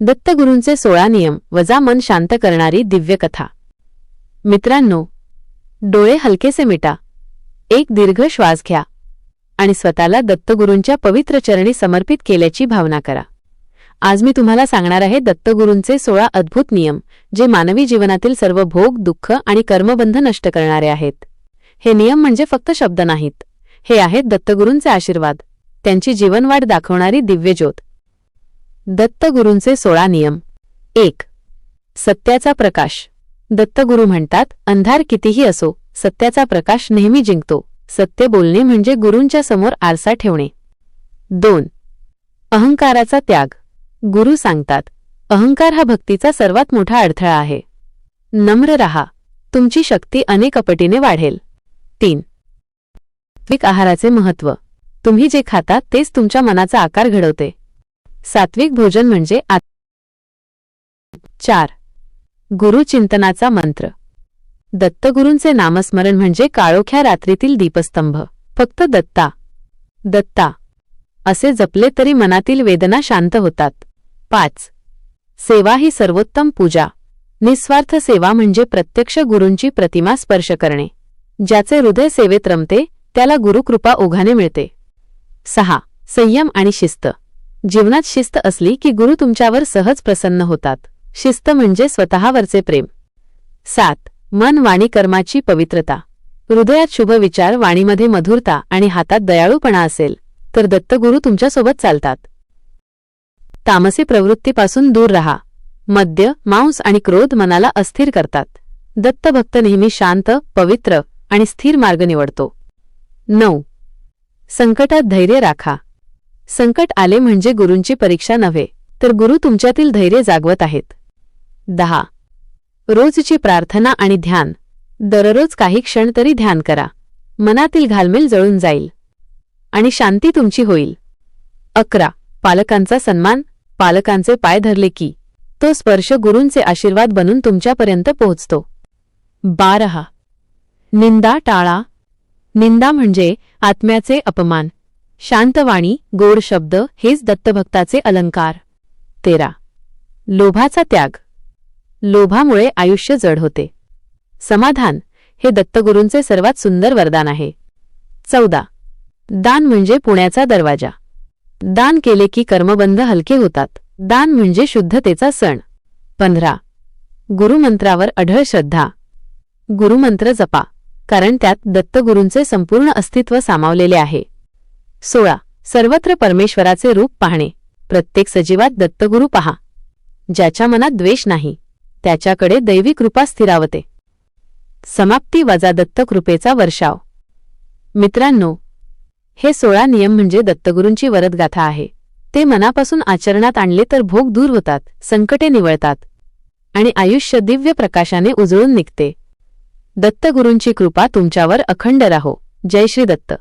दत्तगुरूंचे सोळा नियम वजा मन शांत करणारी दिव्य कथा मित्रांनो डोळे हलकेसे मिटा एक दीर्घ श्वास घ्या आणि स्वतःला दत्तगुरूंच्या पवित्र चरणी समर्पित केल्याची भावना करा. आज मी तुम्हाला सांगणार आहे दत्तगुरूंचे सोळा अद्भुत नियम जे मानवी जीवनातील सर्व भोग दुःख आणि कर्मबंध नष्ट करणारे आहेत. हे नियम म्हणजे फक्त शब्द नाहीत. हे आहेत दत्तगुरूंचे आशीर्वाद. त्यांची जीवनवाढ दाखवणारी दिव्यज्योत. दत्तगुरूंचे सोळा नियम. एक. सत्याचा प्रकाश. दत्तगुरू म्हणतात अंधार कितीही असो सत्याचा प्रकाश नेहमी जिंकतो. सत्य बोलणे म्हणजे गुरूंच्या समोर आरसा ठेवणे. दोन. अहंकाराचा त्याग. गुरु सांगतात अहंकार हा भक्तीचा सर्वात मोठा अडथळा आहे. नम्र रहा. तुमची शक्ती अनेक अपटीने वाढेल. तीन. सात्विक आहाराचे महत्त्व. तुम्ही जे खाता तेच तुमच्या मनाचा आकार घडवते. सात्विक भोजन म्हणजे आत चार. गुरुचिंतनाचा मंत्र. दत्तगुरूंचे नामस्मरण म्हणजे काळोख्या रात्रीतील दीपस्तंभ. फक्त दत्ता. दत्ता. असे जपले तरी मनातील वेदना शांत होतात. पाच. सेवा ही सर्वोत्तम पूजा. निस्वार्थ सेवा म्हणजे प्रत्यक्ष गुरूंची प्रतिमा स्पर्श करणे. ज्याचे हृदय सेवेत रमते त्याला गुरुकृपा ओघाने मिळते. सहा. संयम आणि शिस्त. जीवनात शिस्त असली की गुरु तुमच्यावर सहज प्रसन्न होतात. शिस्त म्हणजे स्वतःवरचे प्रेम. सात मन वाणी कर्माची पवित्रता. हृदयात शुभ विचार वाणीमध्ये मधुरता आणि हातात दयाळूपणा असेल तर दत्तगुरू तुमच्यासोबत चालतात. तामसी प्रवृत्तीपासून दूर रहा. मद्य मांस आणि क्रोध मनाला अस्थिर करतात. दत्तभक्त नेहमी शांत पवित्र आणि स्थिर मार्ग निवडतो. नऊ संकटात धैर्य राखा. संकट आले म्हणजे गुरूंची परीक्षा नव्हे तर गुरु तुमच्यातील धैर्य जागवत आहेत. दहा. रोजची प्रार्थना आणि ध्यान. दररोज काही क्षण तरी ध्यान करा. मनातील घालमेल जळून जाईल. आणि शांती तुमची होईल. अकरा. पालकांचा सन्मान. पालकांचे पाय धरले की तो स्पर्श गुरूंचे आशीर्वाद बनून तुमच्यापर्यंत पोहोचतो. बारहा निंदा टाळा. निंदा म्हणजे आत्म्याचे अपमान. शांतवाणी गोड शब्द हेच दत्तभक्ताचे अलंकार. तेरा. लोभाचा त्याग. लोभामुळे आयुष्य जड होते. समाधान हे दत्तगुरूंचे सर्वात सुंदर वरदान आहे. चौदा. दान म्हणजे पुण्याचा दरवाजा. दान केले की कर्मबंध हलके होतात. दान म्हणजे शुद्धतेचा सण. पंधरा. गुरुमंत्रावर अढळ श्रद्धा. गुरुमंत्र जपा कारण त्यात दत्तगुरूंचे संपूर्ण अस्तित्व सामावलेले आहे. सोळा. सर्वत्र परमेश्वराचे रूप पाहणे. प्रत्येक सजीवात दत्तगुरू पहा. ज्याच्या मनात द्वेष नाही त्याच्याकडे दैवी कृपा स्थिरावते. समाप्ती वजा दत्तकृपेचा वर्षाव. मित्रांनो हे सोळा नियम म्हणजे दत्तगुरूंची वरदगाथा आहे. ते मनापासून आचरणात आणले तर भोग दूर होतात संकटे निवळतात आणि आयुष्य दिव्य प्रकाशाने उजळून निघते. दत्तगुरूंची कृपा तुमच्यावर अखंड राहो. जय श्री दत्त.